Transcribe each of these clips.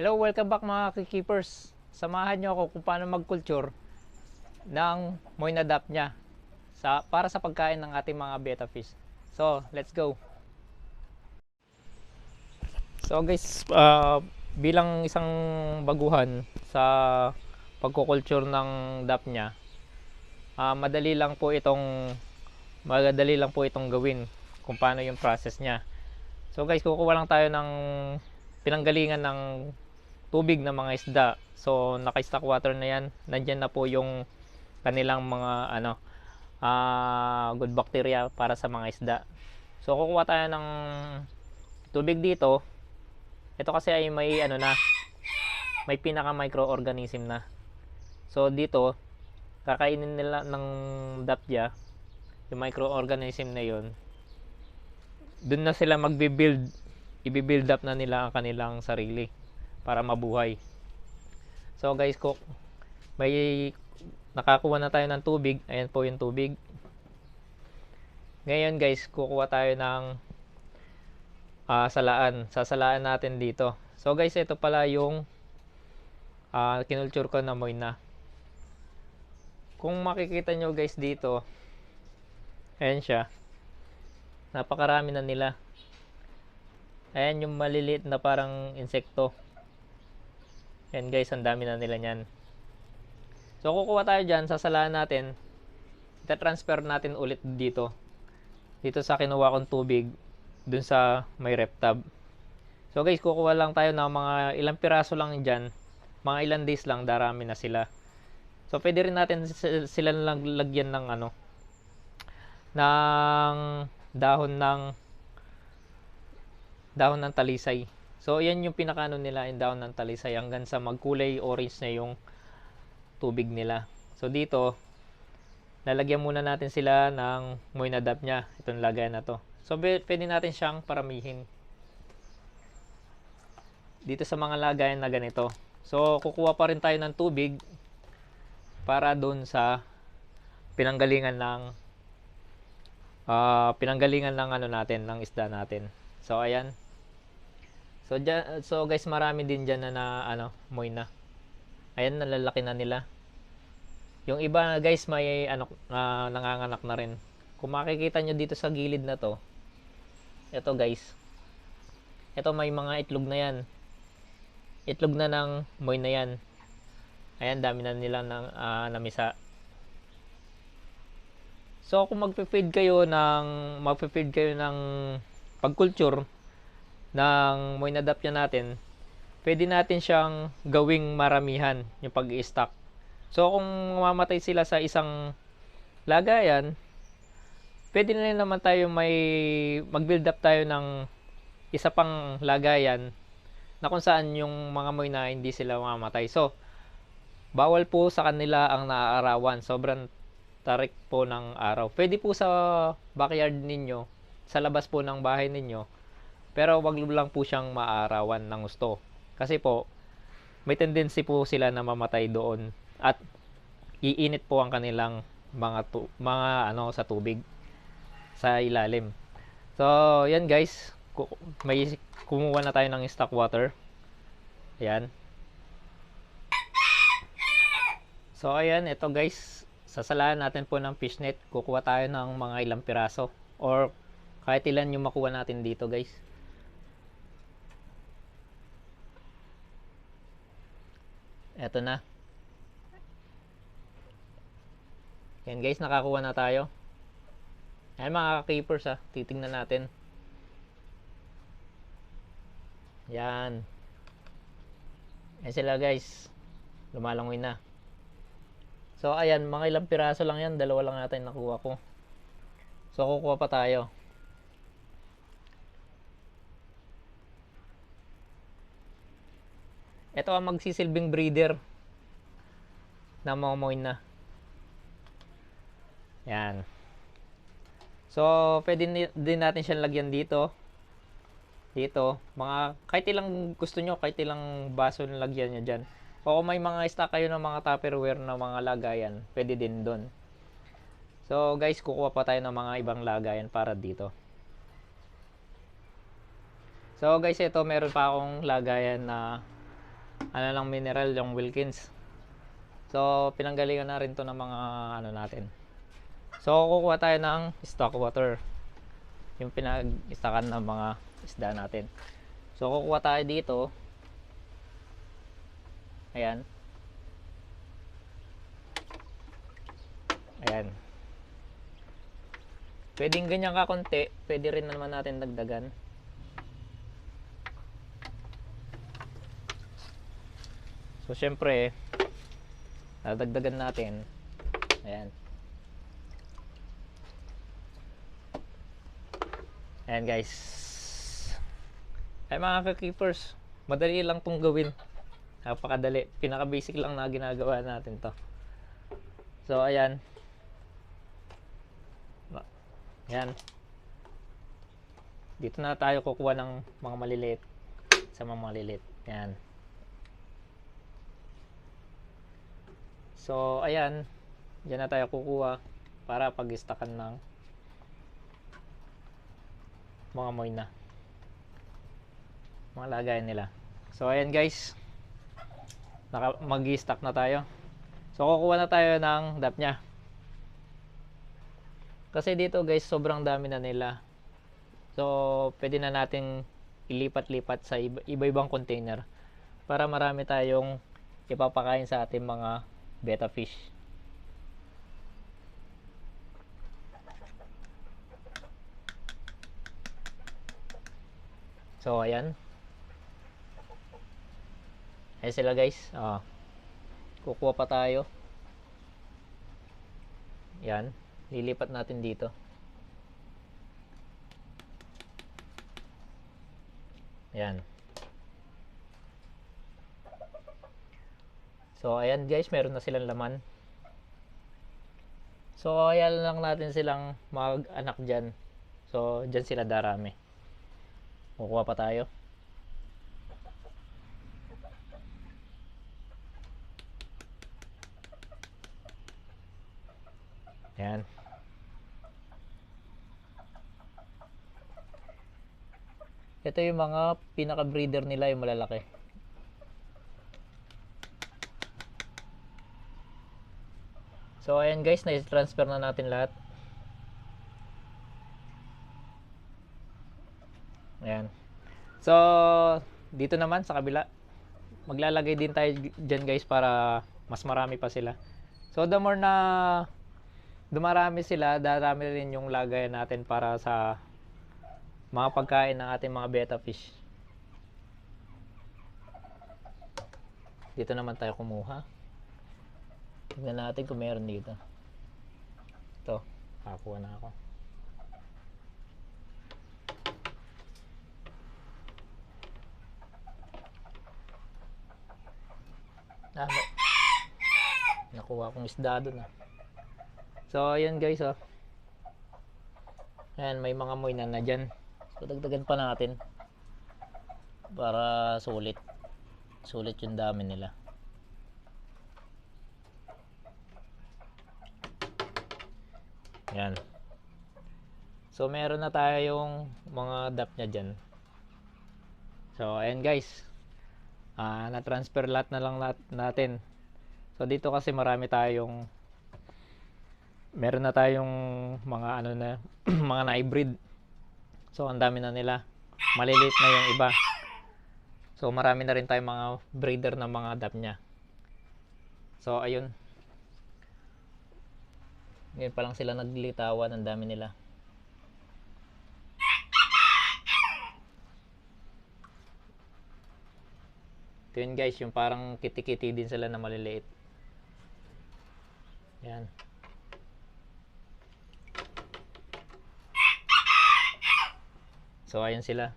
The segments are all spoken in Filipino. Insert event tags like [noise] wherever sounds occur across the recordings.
Hello, welcome back mga keepers. Samahan nyo ako kung paano mag-culture ng Moina Dap niya sa, para sa pagkain ng ating mga betta fish. So, let's go. So guys, ah, bilang isang baguhan sa pagkukulture ng dap niya, ah, madali lang po itong madali lang po itong gawin kung paano yung process niya. So guys, kukuha lang tayo ng pinanggalingan ng tubig ng mga isda. So naka-stock water na yan. Nandyan na po yung kanilang mga ano ah, good bacteria para sa mga isda. So kukuha tayo ng tubig dito. Ito kasi ay may ano na may pinaka microorganism na. So dito kakainin nila ng dapya yung microorganism na yon doon na sila magbe-build i-build up na nila ang kanilang sarili para mabuhay. So guys ko may nakakuha na tayo ng tubig ayan po yung tubig. Ngayon guys kukuha tayo ng ah, salaan. Sasalaan natin dito. So guys ito pala yung ah, kinulture ko na moina kung makikita nyo guys dito ayan siya. Napakarami na nila. Ayan yung maliliit na parang insekto ayan guys ang dami na nila nyan so kukuha tayo dyan sasalaan natin. Ita-transfer natin ulit dito. Dito sa kinuha kong tubig dun sa may rep tab. So guys kukuha lang tayo ng mga ilang piraso lang dyan. Mga ilang days lang darami na sila. So pwede rin natin sila lang lagyan ng ano ng dahon ng dahon ng talisay. So, yan yung pinakano nila, yung dahon ng talisay hanggang sa magkulay orange na yung tubig nila. So, dito, lalagyan muna natin sila ng moinadap niya. Itong lagayan na to. So, pwede natin siyang paramihin. Dito sa mga lagayan na ganito. So, kukuha pa rin tayo ng tubig para doon sa pinanggalingan ng ah pinanggalingan ng ano natin, ng isda natin. So ayan. So dyan, so guys, marami din diyan na, na ano, moina. Ayan, nalalaki na nila. Yung iba guys, may ano na nanganganak na rin. Kung makikita nyo dito sa gilid na to, ito guys. Ito may mga itlog na yan. Itlog na ng moina yan. Ayan, dami na nila ng ah, namisa. So kung magpe-feed kayo ng magpe-feed kayo ng pagculture ng moinadapya natin, pwede natin siyang gawing maramihan yung pag-i-stock. So kung mamamatay sila sa isang lagayan, pwede na rin naman tayo may mag-build up tayo ng isa pang lagayan na kung saan yung mga moy na hindi sila mamamatay. So, bawal po sa kanila ang naaarawan. Sobrang tarik po ng araw. Pwede po sa backyard ninyo, sa labas po ng bahay ninyo, pero wag lang po siyang maarawan ng gusto. Kasi po, may tendency po sila na mamatay doon at iinit po ang kanilang mga tu- mga ano sa tubig sa ilalim. So, yan guys, may kumuha na tayo ng stock water. Ayan. So, ayan, ito guys, sasalaan natin po ng fishnet. Kukuha tayo ng mga ilang piraso or kahit ilan yung makuha natin dito guys. Eto na. Yan guys, nakakuha na tayo. Ayan mga keepers ha, titingnan natin. Yan. Yan sila guys. Lumalangoy na. So ayan, mga ilang piraso lang yan, dalawa lang natin nakuha ko. So kukuha pa tayo. Ito ang magsisilbing breeder na mga moina. Yan. So, pwede din natin siyang lagyan dito. Dito. Mga, kahit ilang gusto nyo, kahit ilang baso na lagyan nyo dyan. O kung may mga stock kayo ng mga tupperware na mga lagayan, pwede din doon. So guys, kukuha pa tayo ng mga ibang lagayan para dito. So guys, ito meron pa akong lagayan na ano lang mineral yung Wilkins. So, pinanggalingan na rin to ng mga ano natin. So, kukuha tayo ng stock water. Yung pinag-istakan ng mga isda natin. So, kukuha tayo dito. Ayan. Ayan. Pwedeng ganyan ka konti, pwede rin naman natin dagdagan. So, syempre, dadagdagan natin. Ayan. Ayan guys. Ay mga ka-keepers, madali lang tong gawin. Napakadali. Pinaka-basic lang na ginagawa natin to. So, ayan. Ayan. Dito na tayo kukuha ng mga maliliit sa mga maliliit. Ayan. So, ayan. Diyan na tayo kukuha para pag-stakan ng mga moy na. Mga lagayan nila. So, ayan guys. Naka, mag-stack na tayo. So, kukuha na tayo ng dap niya. Kasi dito guys, sobrang dami na nila. So, pwede na nating ilipat-lipat sa iba- iba-ibang container para marami tayong ipapakain sa ating mga betta fish. So, ayan. Ayan sila guys. Ah. Kukuha pa tayo. Yan. Lilipat natin dito. Yan. So, ayan guys, meron na silang laman. So, ayan lang natin silang mag-anak dyan. So, dyan sila darami. Kukuha pa tayo. Ayan. Ito yung mga pinaka-breeder nila yung malalaki. So ayan guys, na-transfer na natin lahat. Ayan. So dito naman sa kabila, maglalagay din tayo dyan guys para mas marami pa sila. So the more na dumarami sila, darami rin yung lagayan natin para sa mga pagkain ng ating mga betta fish. Dito naman tayo kumuha. Tingnan natin kung meron dito. Ito, kakuha na ako. Ah, na- nakuha kong isda doon ah. So, ayan guys oh. Ayan, may mga moy na na dyan. So, dagdagan pa natin. Para sulit. Sulit yung dami nila. Yan. So, meron na tayong mga dap niya dyan. So, ayan guys. Ah, na-transfer lahat na lang nat- natin. So, dito kasi marami tayong meron na tayong mga ano na [clears throat] mga na-hybrid. So, ang dami na nila. Maliliit na yung iba. So, marami na rin tayong mga breeder ng mga dap niya. So, ayun. Ngayon pa lang sila naglilitawan. Ang dami nila. Ito yun guys, yung parang kitikiti din sila na maliliit. Yan. So, ayan sila.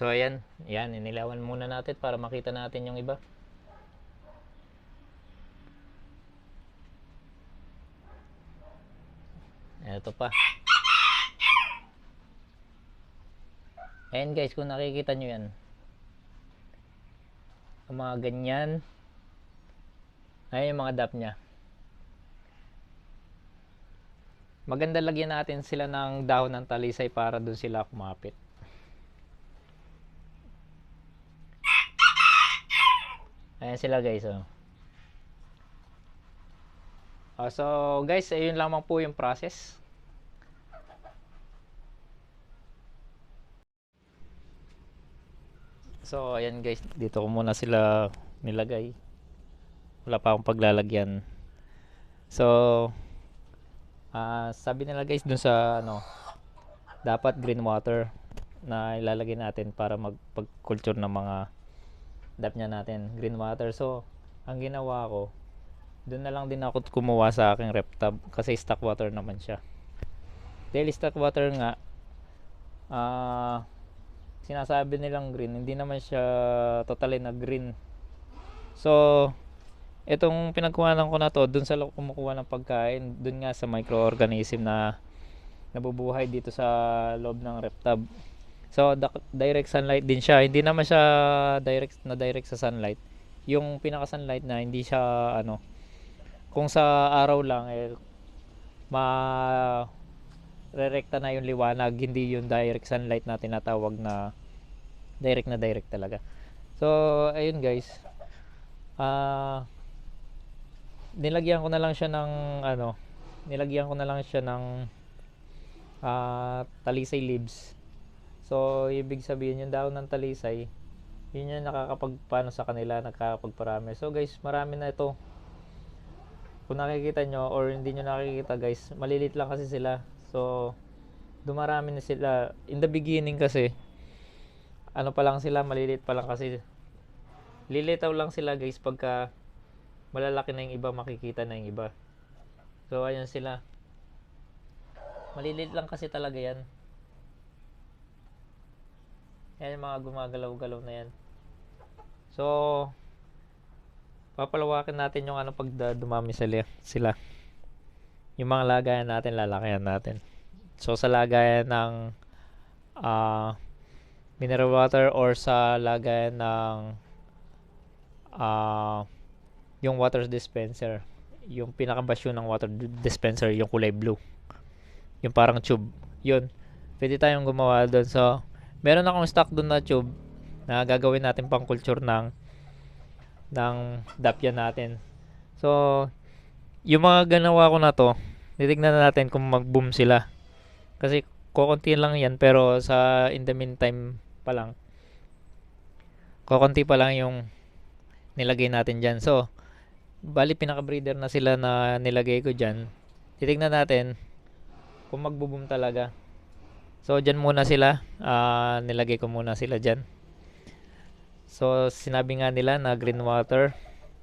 So, ayan. Yan, inilawan muna natin para makita natin yung iba. Ito pa. Ayan guys, kung nakikita nyo yan. Ang mga ganyan. Ayan yung mga dap niya. Maganda lagyan natin sila ng dahon ng talisay para doon sila kumapit. Ayan sila guys. Oh. Ah, so guys, ayun lamang po yung process. So ayan guys, dito ko muna sila nilagay. Wala pa akong paglalagyan. So ah sabi nila guys dun sa ano dapat green water na ilalagay natin para magpag-culture ng mga dap niya natin, green water. So ang ginawa ko, doon na lang din ako kumuha sa aking rep tub kasi stock water naman siya. Dahil stock water nga ah sinasabi nilang green, hindi naman siya totally na green. So, itong pinagkuhanan ko na to, dun sa kumukuha ng pagkain, dun nga sa microorganism na nabubuhay dito sa loob ng rep tub. So, direct sunlight din siya. Hindi naman siya direct na direct sa sunlight. Yung pinaka sunlight na hindi siya ano kung sa araw lang eh ma rerekta na yung liwanag, hindi yung direct sunlight na tinatawag na direct na direct talaga. So, ayun guys. Ah nilagyan ko na lang siya ng ano, nilagyan ko na lang siya ng ah talisay leaves. So, ibig sabihin yung dahon ng talisay, yun yung nakakapagpano sa kanila, nakakapagparami. So guys, marami na ito. Kung nakikita nyo or hindi nyo nakikita guys, malilit lang kasi sila. So, dumarami na sila. In the beginning kasi, ano pa lang sila, malilit pa lang kasi. Lilitaw lang sila guys pagka malalaki na yung iba, makikita na yung iba. So, ayan sila. Malilit lang kasi talaga yan. Yan yung mga gumagalaw-galaw na yan. So, papalawakin natin yung ano pag dumami sila, sila. Yung mga lagayan natin, lalakayan natin. So, sa lagayan ng ah, mineral water or sa lagayan ng ah, yung water dispenser. Yung pinakabasyo ng water dispenser, yung kulay blue. Yung parang tube. Yun. Pwede tayong gumawa doon. So, meron akong stock doon na tube na gagawin natin pang culture ng ng dapya natin. So, yung mga ganawa ko na to, titignan na natin kung mag-boom sila. Kasi kukunti lang yan pero sa in the meantime pa lang kukunti pa lang yung nilagay natin dyan. So, bali pinaka-breeder na sila na nilagay ko dyan. Titignan natin kung magbo-boom talaga. So, dyan muna sila. Ah, nilagay ko muna sila dyan. So, sinabi nga nila na green water.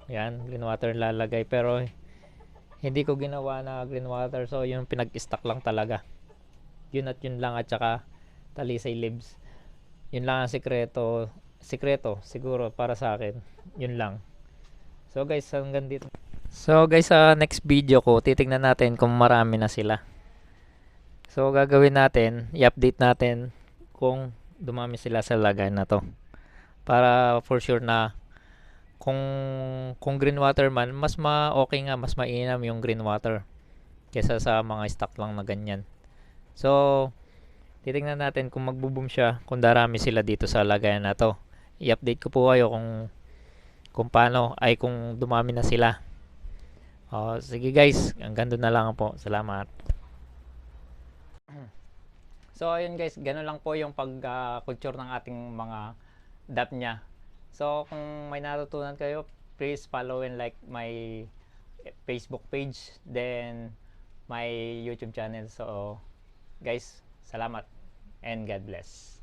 Yan, green water lalagay. Pero, hindi ko ginawa na green water. So, yung pinag-stock lang talaga. Yun at yun lang. At saka, talisay leaves. Yun lang ang sikreto. Sikreto, siguro, para sa akin. Yun lang. So, guys, hanggang dito. So, guys, sa next video ko, titignan natin kung marami na sila. So, gagawin natin, i-update natin kung dumami sila sa lagay na to. Para for sure na kung kung green water man, mas ma okay nga, mas mainam yung green water kaysa sa mga stock lang na ganyan. So, titingnan natin kung magbo-boom siya, kung darami sila dito sa lagayan na to. I-update ko po kayo kung kung paano ay kung dumami na sila. Oh, sige guys, hanggang doon na lang po. Salamat. So ayun guys, gano'n lang po yung pag-culture ng ating mga dap niya. So kung may natutunan kayo, please follow and like my Facebook page, then my YouTube channel. So guys, salamat and God bless.